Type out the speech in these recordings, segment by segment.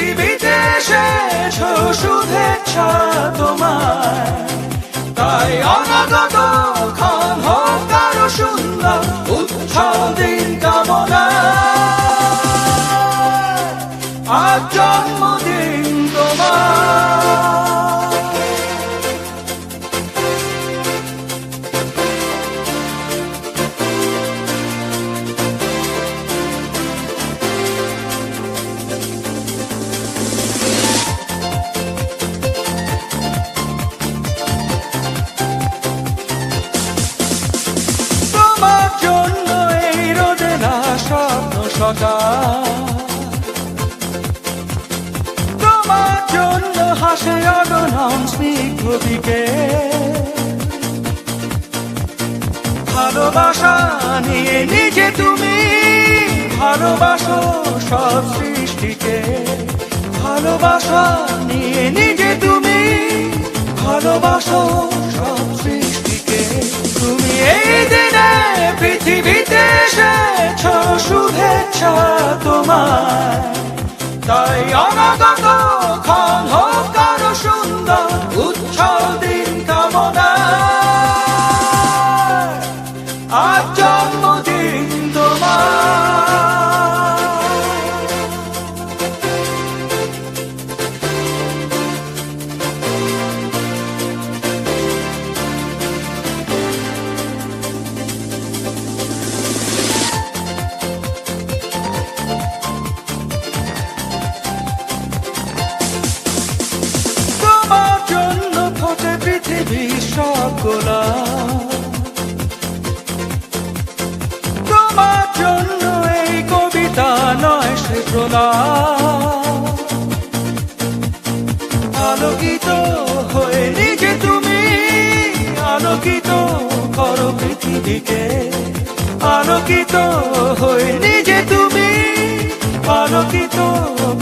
পৃথিবীতে এসেছ শুভেচ্ছা তোমার তাই অনাগত স্বপ্ন সকাল তোমার জন্য হাসে স্নিগ্ধ দিকে। ভালোবাসা নিয়ে নিজে তুমি ভালোবাসো সব সৃষ্টিকে। ভালোবাসা নিয়ে নিজে তুমি ভালোবাসো তাই অনাগত ক্ষণ হোক আরও সুন্দর উচ্ছল গোলাপ তোমার জন্য এই কবিতা নয় সে প্রলাপ আলোকিত হয়ে নিজে তুমি, আলোকিত করো পৃথিবীকে। আলোকিত হয়ে নিজে তুমি, আলোকিত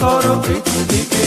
করো পৃথিবীকে।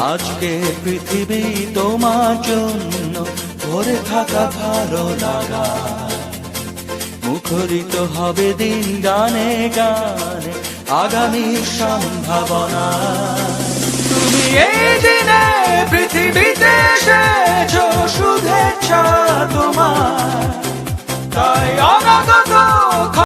আজকে পৃথিবী তোমার জন্য ভরে থাকা ভালো লাগা মুখরিত হবে দিন গানে গানে আগামী সম্ভাবনা। তুমি এই দিনে পৃথিবীতে